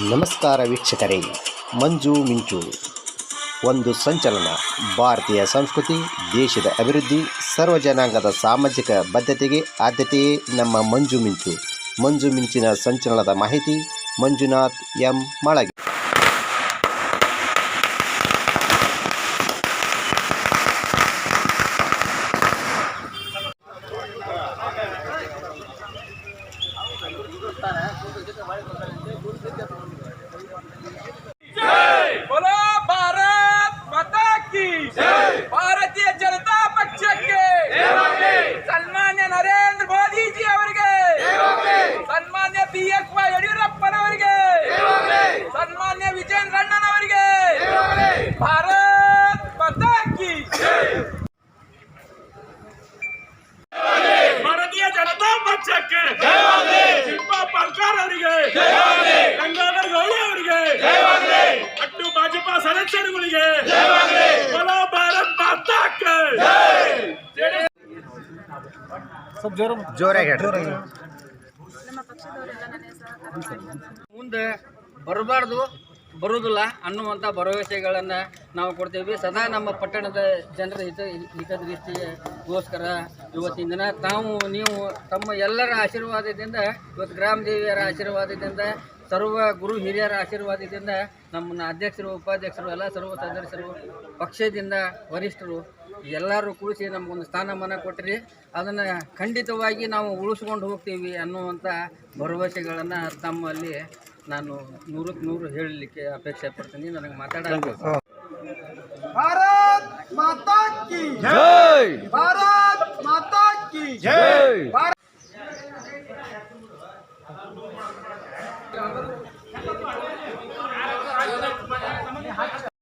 ನಮಸ್ಕಾರ ವೀಕ್ಷಕರೇ, ಮಂಜು ಮಿಂಚು. ಒಂದು ಸಂಚಲನ, ಭಾರತೀಯ ಸಂಸ್ಕೃತಿ, ದೇಶದ ಅಭಿವೃದ್ಧಿ ಸರ್ವಜನಾಂಗದ ಸಾಮಾಜಿಕ ಬದ್ಧತೆಗೆ ಆದ್ಯತೆಯೇ ನಮ್ಮ ಮಂಜು ಮಿಂಚು. ಮಂಜು ಮಿಂಚಿನ ಸಂಚಲನದ ಮಾಹಿತಿ, ಮಂಜುನಾಥ್ ಎಂ. ಮಳಗಿ. জয় ಮುಂದೆ ಬರಬಾರ್ದು ಬರುವುದಿಲ್ಲ ಅನ್ನುವಂಥ ಭರವಸೆಗಳನ್ನು ನಾವು ಕೊಡ್ತೀವಿ. ಸದಾ ನಮ್ಮ ಪಟ್ಟಣದ ಜನರ ಹಿತ ಹಿತದೃಷ್ಟಿಗೋಸ್ಕರ ಇವತ್ತಿನ ದಿನ ತಾವು ನೀವು ತಮ್ಮ ಎಲ್ಲರ ಆಶೀರ್ವಾದದಿಂದ ಇವತ್ತು ಗ್ರಾಮ ದೇವಿಯರ ಆಶೀರ್ವಾದದಿಂದ ಸರ್ವ ಗುರು ಹಿರಿಯರ ಆಶೀರ್ವಾದದಿಂದ ನಮ್ಮನ್ನು ಅಧ್ಯಕ್ಷರು ಉಪಾಧ್ಯಕ್ಷರು ಎಲ್ಲ ಸರ್ವ ಸದಸ್ಯರು ಪಕ್ಷದಿಂದ ವರಿಷ್ಠರು ಎಲ್ಲರೂ ಕೂಡಿಸಿ ನಮಗೊಂದು ಸ್ಥಾನಮಾನ ಕೊಟ್ಟಿರಿ ಅದನ್ನು ಖಂಡಿತವಾಗಿ ನಾವು ಉಳಿಸ್ಕೊಂಡು ಹೋಗ್ತೀವಿ ಅನ್ನುವಂಥ ಭರವಸೆಗಳನ್ನು ತಮ್ಮಲ್ಲಿ ನಾನು ನೂರಕ್ಕೆ ನೂರು ಹೇಳಲಿಕ್ಕೆ ಅಪೇಕ್ಷೆ ಪಡ್ತೀನಿ. ನನಗೆ ಮಾತಾಡೋದು ಭಾರತ್ ಮಾತಾ ಕಿ ಜೈ! ಭಾರತ್ ಮಾತಾ ಕಿ ಜೈ!